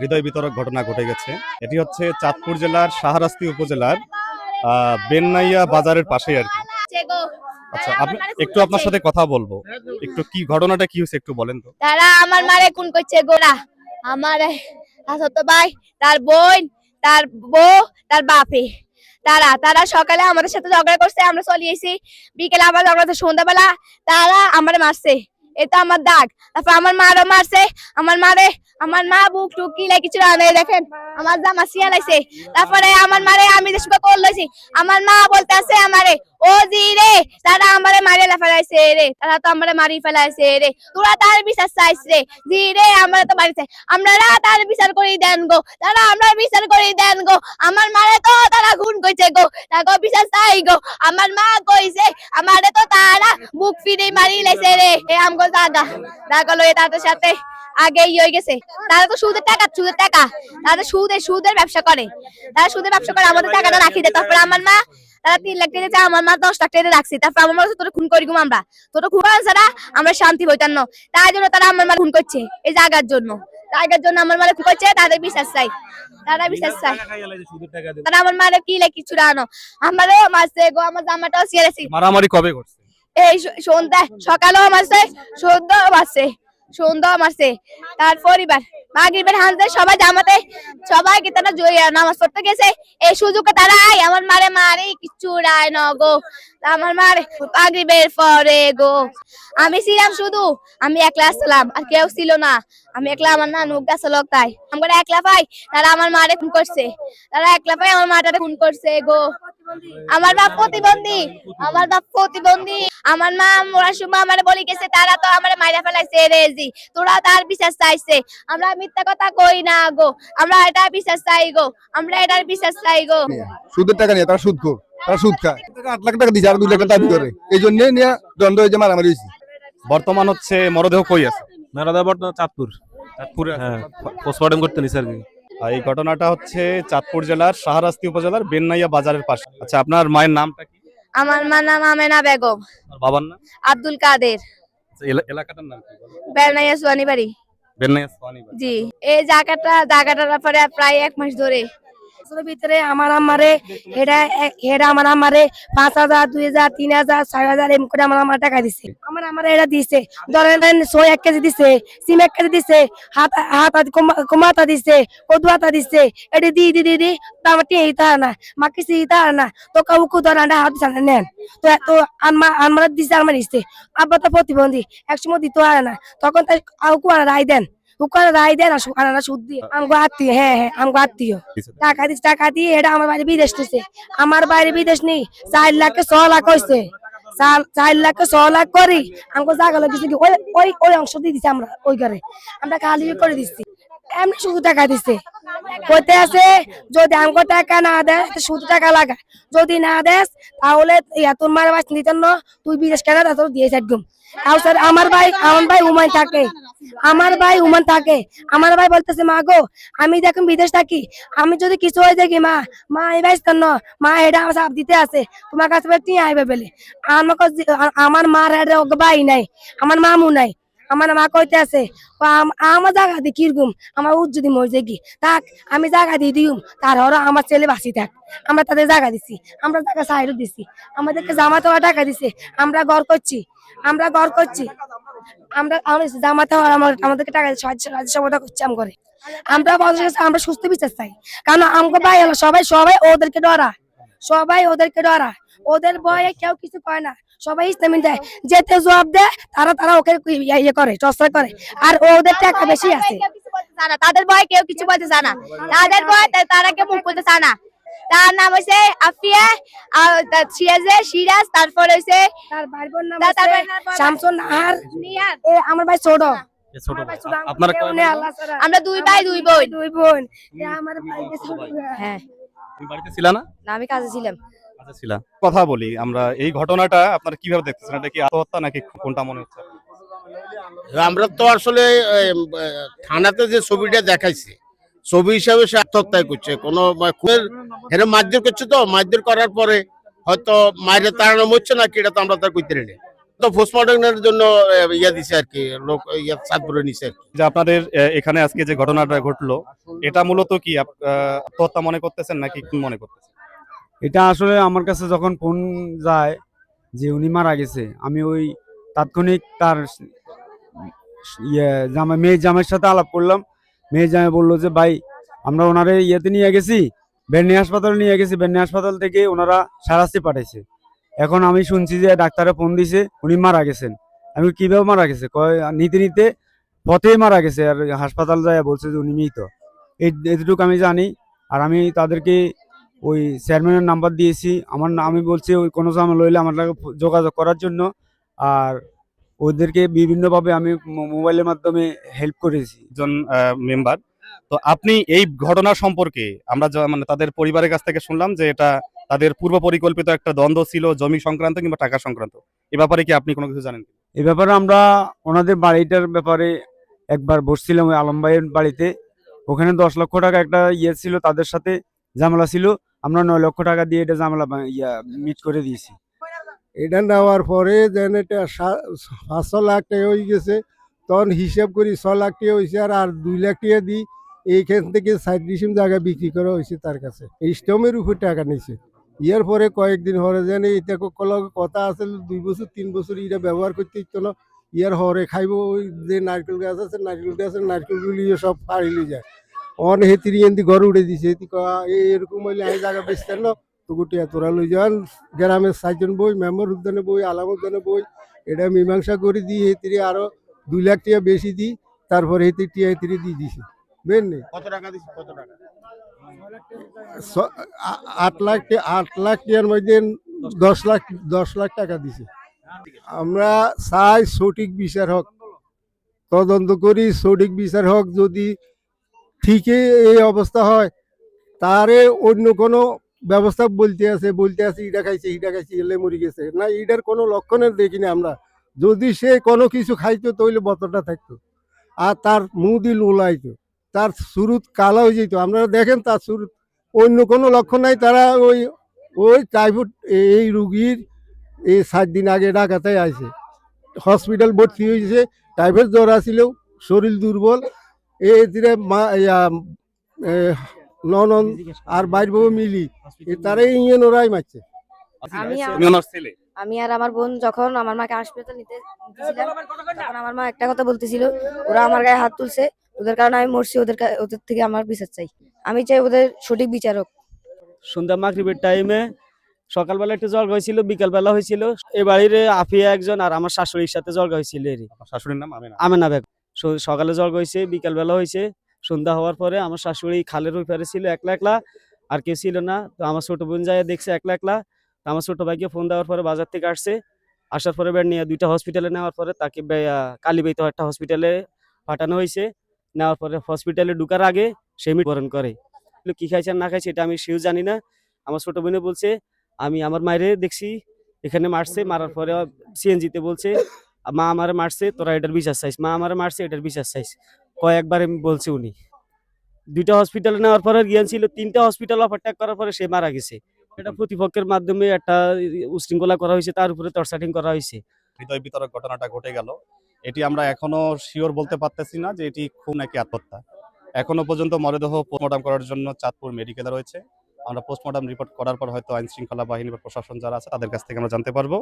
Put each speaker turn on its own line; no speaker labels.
হৃদয় বিতরক ঘটনা ঘটে গেছে। এটি হচ্ছে চাঁদপুর জেলার শাহরাস্তি উপজেলার বেননাইয়া বাজারের পাশে আর কি। আচ্ছা আপনি একটু আপনার সাথে কথা বলব। একটু কি ঘটনাটা কি হয়েছে একটু বলেন তো।
তারা আমার মারে খুন করছে গোড়া আমার ছোট ভাই তার বোন তার বউ তার বাপে। তারা তারা সকালে আমাদের সাথে ঝগড়া করছে আমরা চলিয়েছি বিকেলে আবার ঝগড়া করছে, সন্ধ্যাবেলা তারা আমার মারছে। এটা আমার দাগ। তারপর আমার মারও মারছে আমার মারে আমার মা বুক টুক কিছু আনে দেখেন। আমার জামা সিয়ালাইছে তারপরে আমার মারে আমি যে সুখা করলেছি আমার মা বলতে আছে আমারে, ও জি রে, তারা আমারে মারে ফেলাইছে রে, তারা তো আমারে মারি ফেলাইছে রে, তোরা তার বিচার চাইছ রে, জি রে, আমরা তো বাড়িতে আমরা তার বিচার করি দেন গো, তারা আমরা বিচার করি দেন গো, আমার মারে তো তারা গুণ কইছে গো, তাকে বিচার চাই গো, আমার মা কইছে, আমারে তো তারা বুক ফিরে মারি লাইছে রে এ আমগো জাগা জাগা লয়ে তাদের সাথে আগে ইয়ে হয়ে গেছে। তারা তো সুদের টাকা সুদের টাকা। তারা তো সুদের সুদের ব্যবসা করে। তারা সুদের ব্যবসা করে আমাদের টাকাটা রাখি দেয় তারপরে আমার মা তারা তিন লাখ টাকা আমার মা দশ লাখ টাকা রাখছি। তারপর আমার মা তোরা খুন করি গুম আমরা। তোরা খুন ছাড়া আমরা শান্তি হইতাম না তাই জন্য তারা আমার মা খুন করছে এই জায়গার জন্য। জায়গার জন্য আমার মারে খুন করছে তাদের বিশ্বাস চাই। তারা বিশ্বাস চাই। তারা আমার মারে কি লে কিছু রানো আমারও মারছে গো আমার জামাটাও ছিঁড়েছি।
মারামারি কবে করছে?
এই স- সন্ধ্যায় সকালেও মারছে সন্ধ্যাও মারছে। সন্ধ্যাও মারছে তারপর পরিবার মাগরিবের সবাই জামাতে সবাই কি তারা নামাজ পড়তে গেছে। এই সুযোগে তারা আই আমার মারে মারে কিচ্ছু রায় আমার মারে মাগরিবের পরে গো। আমি ছিলাম শুধু, আমি একলা আসলাম আর কেউ ছিল না। আমি একলা, আমার না নুক গাছ লোক তাই। আমরা একলা পাই তারা আমার মারে খুন করছে। তারা একলা পাই আমার মাটারে খুন করছে গো। আমার বাপ প্রতিবন্ধী, আমার বাপ প্রতিবন্ধী। আমার মা মরার সময় আমার বলি গেছে, তারা তো আমার মাইরা ফেলাইছে রেজি তোরা তার বিশ্বাস চাইছে। আমরা মিথ্যা কথা কই না গো? আমরা এটা বিশ্বাস চাই গো। আমরা এটার বিশ্বাস চাই গো।
সুদের টাকা নিয়ে তারা সুদ খোর তারা সুদ খায় আট লাখ টাকা দিচ্ছে আর দুই লাখ টাকা দাবি করে এই জন্য নিয়ে দ্বন্দ্ব হয়েছে মারামারি হয়েছে।
বর্তমান হচ্ছে মরদেহ কই আছে?
মেরাদা বর্তমান চাঁদপুর।
চাঁদপুরে
হ্যাঁ পোস্টমর্টম করতে নিছে আর কি।
এই ঘটনাটা হচ্ছে চাঁদপুর জেলার শাহরাস্তি উপজেলার বেননাইয়া বাজারের পাশে। আচ্ছা আপনার মায়ের নামটা কি?
আমার মা নাম আমেনা বেগম।
আর বাবার নাম?
আব্দুল কাদের।
আচ্ছা, এলাকাটার নাম কি?
সুয়ানি বাড়ি
বেননাইয়া সোয়ানি বাজার।
জি এই জায়গাটা জায়গাটার ব্যাপারে প্রায় এক মাস ধরে
বছরের ভিতরে আমার আমারে হেডা হেডা আমার আমারে পাঁচ হাজার, দুই হাজার, তিন হাজার, ছয় হাজার এম করে আমার আমার টাকা দিছে। আমার আমার এটা দিছে। ধরেন ধরেন সই এক কেজি দিছে, সিম এক কেজি দিছে, হাত হাত কমাতা দিছে কদুয়াতা দিছে এটি দি দি দি দি, তো আমার টিয়ে ইতা না মা কিছু ইতা না তো কাউকে ধর আন্ডা হাত দিছে নেন। তো তো আনমা আনমার দিছে আমার দিছে। আব্বা তো প্রতিবন্ধী, একসময় দিতে হয় না তখন তাই কাউকে রায় দেন। উকার রায় সু- আর সুদ দিয়ে। আমগো আত্মীয় হ্যাঁ হ্যাঁ আমগো আত্মীয়। টাকা দিস টাকা দিয়ে এটা আমার বাড়ি বিদেশ দিছে। আমার বাইরে বিদেশ নেই চার লাখে ছ লাখ হয়েছে চার লাখে ছ লাখ করি আমাকে জায়গা লাগিয়েছে কি? ওই ওই ওই অংশ দিয়ে দিছে আমরা ওই ঘরে। আমরা খালি করে দিচ্ছি এমনি শুধু টাকা দিচ্ছে কইতে আছে যদি আমাকে টাকা না দেয় শুধু টাকা লাগা যদি না দেস তাহলে তোর মার বাস নিতেন না তুই বিদেশ কেন? তোর দিয়েছে একদম আমার ভাই আমার ভাই উমান থাকে। আমার ভাই উমান থাকে। আমার ভাই বলতেছে, মা গো, আমি দেখুন বিদেশ থাকি, আমি যদি কিছু হয়ে দেখি, মা মা এই ভাই ন মা এটা আমার সাপ দিতে আছে, তোমার কাছে তুই আইবে বলে। আমাকে আমার মার এটা ভাই নাই, আমার মামু নাই। আমার মা কইতে আছে আমার জায়গা দি কীরকম আমার উজ যদি মরে দেখি থাক, আমি জায়গা দিয়ে দিউম, তার হলো আমার ছেলে বাসি থাক। আমরা তাদের জায়গা দিছি, আমরা জায়গা সাইডও দিছি। আমাদেরকে জামাতে টাকা দিছে, আমরা ঘর করছি, আমরা ঘর করছি। আমরা আমরা জামাতে আমাদেরকে টাকা সাহায্য সহায়তা করছি আম করে। আমরা আমরা সুস্থ বিচার চাই। কারণ আমাকে ভাই সবাই সবাই ওদেরকে ডরা। সবাই ওদেরকে ডরা। ওদের ভয়ে কেউ কিছু পায় না। সবাই ইসলামী দেয়। যেতে জবাব দেয়, তারা তারা ওকে ইয়ে ইয়ে করে চর্চা করে। আর ওদের টাকা বেশি আছে।
তাদের ভয় কেউ কিছু বলতে না। তাদের তা- তারা কেউ মুখ বলতে চায় না। তার নাম হচ্ছে আফিয়া আর তার সিরাজে সিরাজ তারপর হচ্ছে
তার ভাই বোন নাম শামসুন আর
নিয়ার
এ আমার ভাই ছোট।
এ ছোট
আমার
দুই ভাই দুই বোন।
দুই বোন। আমার ভাই। ছোট
হ্যাঁ।
তুমি বাড়িতে ছিলা না?
না আমি কাজে ছিলাম।
আচ্ছা ছিলা। কথা বলি আমরা এই ঘটনাটা আপনারা কীভাবে দেখতেছেন? এটা কি আত্মহত্যা নাকি কোনটা মনে হচ্ছে?
আমরা তো আসলে থানাতে যে ছবিটা দেখাইছে ছবি হিসাবে সে আত্মহত্যাই করছে। কোনো হেরে মারধর করছে তো মারধর করার পরে হয়তো মায়ের তাড়ানো হচ্ছে না কি এটা তো আমরা তার কইতে নেই তো পোস্টমর্টমের জন্য ইয়ে দিছে আর কি লোক ইয়ে চাঁদপুরে নিছে আর কি।
যে আপনাদের এখানে আজকে যে ঘটনাটা ঘটলো এটা মূলত কি আত্মহত্যা মনে করতেছেন নাকি কি মনে করতেছেন?
এটা আসলে আমার কাছে যখন ফোন যায় যে উনি মারা গেছে আমি ওই তাৎক্ষণিক তার ইয়ে জামাই মেয়ে জামাইয়ের সাথে আলাপ করলাম। মেয়ে জামাই বলল যে, ভাই, আমরা ওনারে ইয়েতে নিয়ে গেছি বেন্নি হাসপাতালে নিয়ে গেছি। বেন্নি হাসপাতাল থেকে ওনারা সারাস্তি পাঠাইছে। এখন আমি শুনছি যে ডাক্তারে ফোন দিছে, উনি মারা গেছেন। আমি কীভাবে মারা গেছে? কয়, নিতে নিতে পথেই মারা গেছে আর হাসপাতাল যায় বলছে যে উনি মৃত। এই, এতটুকু আমি জানি। আর আমি তাদেরকে ওই চেয়ারম্যানের নাম্বার দিয়েছি। আমার আমি বলছি, ওই কোনো ঝামেলা হইলে আমার যোগাযোগ করার জন্য। আর ওদেরকে বিভিন্নভাবে আমি মোবাইলের মাধ্যমে হেল্প করেছি।
একজন মেম্বার তো আপনি এই ঘটনা সম্পর্কে আমরা মানে তাদের পরিবারের কাছ থেকে শুনলাম যে এটা তাদের পূর্ব পরিকল্পিত একটা দ্বন্দ্ব ছিল জমি সংক্রান্ত কিংবা টাকা সংক্রান্ত। এ ব্যাপারে কি আপনি কোনো কিছু জানেন
এ ব্যাপারে আমরা ওনাদের বাড়িটার ব্যাপারে একবার বসছিলাম ওই আলম ভাইয়ের বাড়িতে। ওখানে দশ লক্ষ টাকা একটা ইয়ে ছিল তাদের সাথে ঝামেলা ছিল। আমরা নয় লক্ষ টাকা দিয়ে এটা ঝামেলা ইয়া মিট করে দিয়েছি।
এটা নেওয়ার পরে যেন এটা পাঁচশো লাখ টাকা হয়ে গেছে তখন হিসাব করি ছ লাখ টাকা হয়েছে আর আর দুই লাখ টাকা দিই এইখান থেকে ডিসিম জায়গা বিক্রি করা হয়েছে তার কাছে। এই স্টমের উপর টাকা নিছে ইয়ার পরে কয়েকদিন হরে যেন এটা কলকে কথা আছে দুই বছর তিন বছর এটা ব্যবহার করতে না ইয়ার হরে খাইব ওই যে নারকেল গাছ আছে নারকেল গাছের নারকেলগুলি সব ফাড়িলে যায়। অন হেতিরি এনদি ঘর উড়ে দিছে হেতি কয়া, "এ- এরকম হইলে আমি জায়গা বেচতেন না গুটিয়া তোরা লই যান। গ্রামের সাতজন বই মেম্বার উদ্যানে বই আলাম উদ্যানে বই এটা মীমাংসা করে দিই হেতিরি আরও দুই লাখ টিয়া বেশি দিই তারপরে হেতির টিয়া হেতিরি দিয়ে দিছি। বুঝলি
কত টাকা দিছে? কত টাকা?
আট লাখ আট লাখ টিয়ার মধ্যে দশ লাখ দশ লাখ টাকা দিছে। আমরা চাই সঠিক বিচার হোক। তদন্ত করি সঠিক বিচার হোক। যদি ঠিকই এই অবস্থা হয় তারে অন্য কোনো ব্যবস্থা বলতে আছে বলতে আছে ইটা খাইছে ইটা খাইছে এলে মরি গেছে। না ইটার কোনো লক্ষণের দেখি না আমরা। যদি সে কোনো কিছু খাইতো তাহলে বতটা থাকতো। আর তার মুখ দিয়ে লোলাইতো তার শুরুত কালা হয়ে যেত। আপনারা দেখেন তার শুরু অন্য কোনো লক্ষণ নাই। তারা ওই ওই টাইফয়েড এই রুগীর এই সাত দিন আগে ঢাকাতে আছে হসপিটাল ভর্তি হয়েছে। টাইফয়েড জ্বর আসিল শরীর দুর্বল। দিনে মা এ, ননন আর বাইর বউ মিলি তারাই ইয়ে নোরাই মারছে।
আমি আর-
ওনার ছেলে।
আমি আর আমার বোন যখন আমার মাকে হাসপাতাল নিতে তখন আমার মা একটা কথা বলতেছিল ওরা আমার গায়ে হাত তুলছে ওদের কারণে আমি মরছি ওদের কা- ওদের থেকে আমার বিচার চাই। আমি চাই ওদের সঠিক বিচারক
সন্ধ্যা মাগরিবের টাইমে সকালবেলা একটু জল হয়েছিল বিকালবেলা হয়েছিল এই বাড়ির আফিয়া একজন আর আমার শাশুড়ির সাথে জল হয়েছিল
শাশুড়ির নাম আমি
আমেনা বেগ সকালে জল হয়েছে বিকালবেলা হয়েছে সন্ধ্যা হওয়ার পরে আমার শাশুড়ি খালের ওই পারে ছিল একলা একলা, আর কেউ ছিল না। তো আমার ছোট বোন যায় দেখছে একলা একলা। আমার ছোট ভাইকে ফোন দেওয়ার পরে বাজার থেকে আসছে। আসার পরে বেড নিয়ে দুইটা হসপিটালে নেওয়ার পরে তাকে কালীবাইতে একটা হসপিটালে পাঠানো হয়েছে। নেওয়ার পরে হসপিটালে ঢুকার আগে সে মৃত্যুবরণ করে। কি খাইছে না খাইছে এটা আমি সেও জানি না। আমার ছোট বোনে বলছে, আমি আমার মায়েরে দেখছি। এখানে মারছে, মারার পরে সিএনজিতে বলছে, মা আমারে মারছে, তোরা এটার বিচার চাইছ মা আমারে মারছে, এটার বিচার চাইছ কয়েকবার আমি বলছি উনি। দুইটা হসপিটালে নেওয়ার পরে জ্ঞান ছিল তিনটা হসপিটাল ওভারটেক করার পরে সে মারা গেছে। এটা প্রতিপক্ষের মাধ্যমে একটা উশৃঙ্খলা করা হয়েছে তার উপরে তরসাটিং করা হয়েছে।
হৃদয় বিতরক ঘটনাটা ঘটে গেল। এটি আমরা এখনও শিওর বলতে পারতেছি না যে এটি খুব নাকি আত্মহত্যা। এখনও পর্যন্ত মরদেহ পোস্টমর্টম করার জন্য চাঁদপুর মেডিকেলে রয়েছে। আমরা পোস্টমর্টম রিপোর্ট করার পর হয়তো আইন শৃঙ্খলা বাহিনী বা প্রশাসন যারা আছে তাদের কাছ থেকে আমরা জানতে পারব।